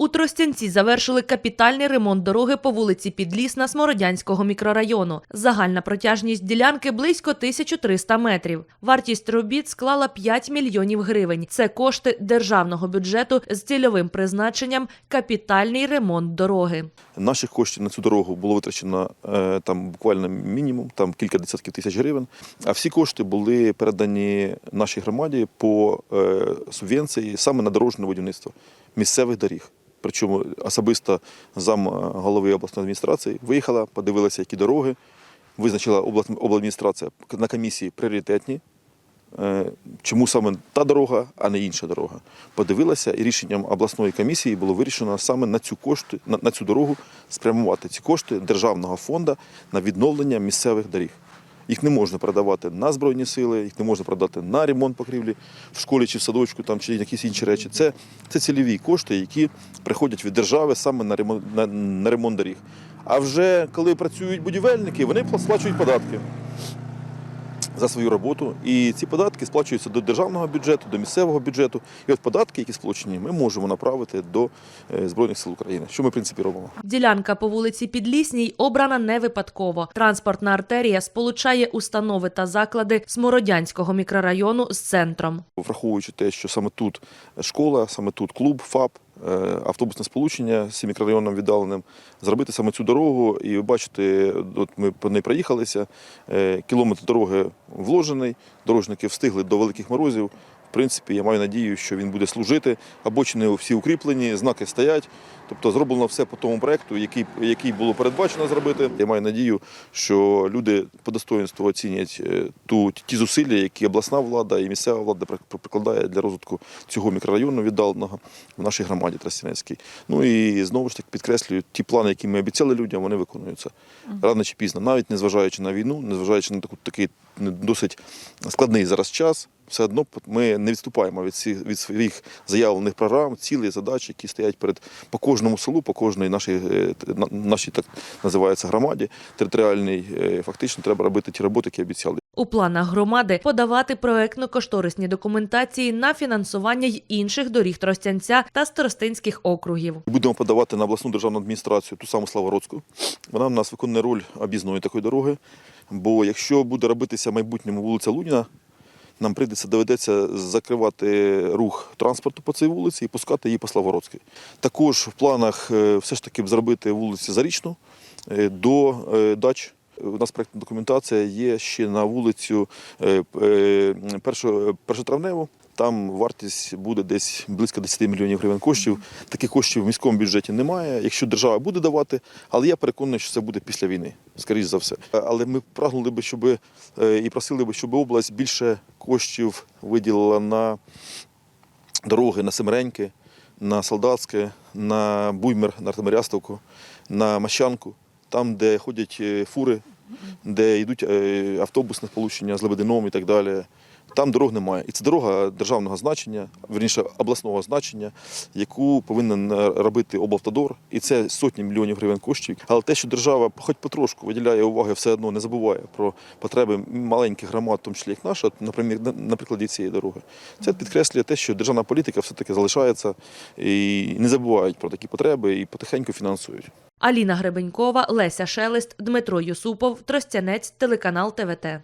У Тростянці завершили капітальний ремонт дороги по вулиці Підлісна Смородянського мікрорайону. Загальна протяжність ділянки близько 1300 метрів. Вартість робіт склала 5 мільйонів гривень. Це кошти державного бюджету з цільовим призначенням капітальний ремонт дороги. Наших коштів на цю дорогу було витрачено е, там буквально мінімум, там кілька десятків тисяч гривень. А всі кошти були передані нашій громаді по е, субвенції саме на дорожнє будівництво місцевих доріг. Причому особисто зам е, голови обласної адміністрації виїхала, подивилася, які дороги, визначила обладміністрація на комісії пріоритетні. Е, Чому саме та дорога, а не інша дорога? Подивилася, і рішенням обласної комісії було вирішено саме на цю кошти, на, на цю дорогу спрямувати ці кошти державного фонду на відновлення місцевих доріг. Їх не можна продавати на збройні сили, їх не можна продати на ремонт покрівлі в школі чи в садочку, там чи якісь інші речі. Це, це цільові кошти, які приходять від держави саме на ремонт, на, на ремонт доріг. А вже коли працюють будівельники, вони сплачують податки за свою роботу. І ці податки сплачуються до державного бюджету, до місцевого бюджету. І от податки, які сплачені, ми можемо направити до е, Збройних сил України. Що ми, в принципі, робимо. Ділянка по вулиці Підлісній обрана не випадково. Транспортна артерія сполучає установи та заклади Смородянського мікрорайону з центром. Враховуючи те, що саме тут школа, саме тут клуб, ФАП, автобусне сполучення з мікрорайоном віддаленим, зробити саме цю дорогу. І ви бачите, от ми по неї проїхалися, е, кілометр дороги вложений, дорожники встигли до великих морозів. В принципі, я маю надію, що він буде служити. Обочини всі укріплені, знаки стоять. Тобто зроблено все по тому проекту, який, який було передбачено зробити. Я маю надію, що люди по достоинству оцінять е, ту, ті зусилля, які обласна влада і місцева влада прикладає для розвитку цього мікрорайону віддаленого в нашій громаді Тростянецькій. Ну і знову ж таки підкреслюю, ті плани, які ми обіцяли людям, вони виконуються рано чи пізно, навіть незважаючи на війну, незважаючи на таку такий досить складний зараз час. Все одно ми не відступаємо від цих від своїх заявлених програм, цілей, задач, які стоять перед по кожному селу, по кожній нашій е, нашій так називається громаді територіальній. Е, Фактично треба робити ті роботи, які обіцяли. У планах громади подавати проектно-кошторисні документації на фінансування й інших доріг Тростянця та Старостинських округів. Будемо подавати на обласну державну адміністрацію ту саму Славородську. Вона в нас виконує роль об'їзної такої дороги. Бо якщо буде робитися в майбутньому вулиця Луніна, нам прийдеться доведеться закривати рух транспорту по цій вулиці і пускати її по Славородській. Також в планах е, все ж таки зробити вулицю Зарічну е, до е, дач. У нас проєктна документація є ще на вулицю е, е, першо- першотравневу. Там вартість буде десь близько 10 мільйонів гривень коштів. Таких коштів в міському бюджеті немає. Якщо держава буде давати, але я переконаний, що це буде після війни, скоріш за все. Але ми прагнули би, щоб е, і просили би, щоб область більше коштів виділила на дороги, на Семереньки, на Солдатське, на Буймер, на Артемирястовку, на Мащанку, там, де ходять е, фури, де йдуть е, автобусне сполучення з Лебедином і так далі. Там дорог немає. І це дорога державного значення, верніше обласного значення, яку повинен е, робити облавтодор. І це сотні мільйонів гривень коштів. Але те, що держава хоч потрошку виділяє уваги, все одно не забуває про потреби маленьких громад, в тому числі як наша, наприклад, на- на прикладі цієї дороги. Це підкреслює те, що державна політика все-таки залишається і не забувають про такі потреби і потихеньку фінансують. Аліна Гребенькова, Леся Шелест, Дмитро Юсупов, Тростянець, телеканал ТВТ.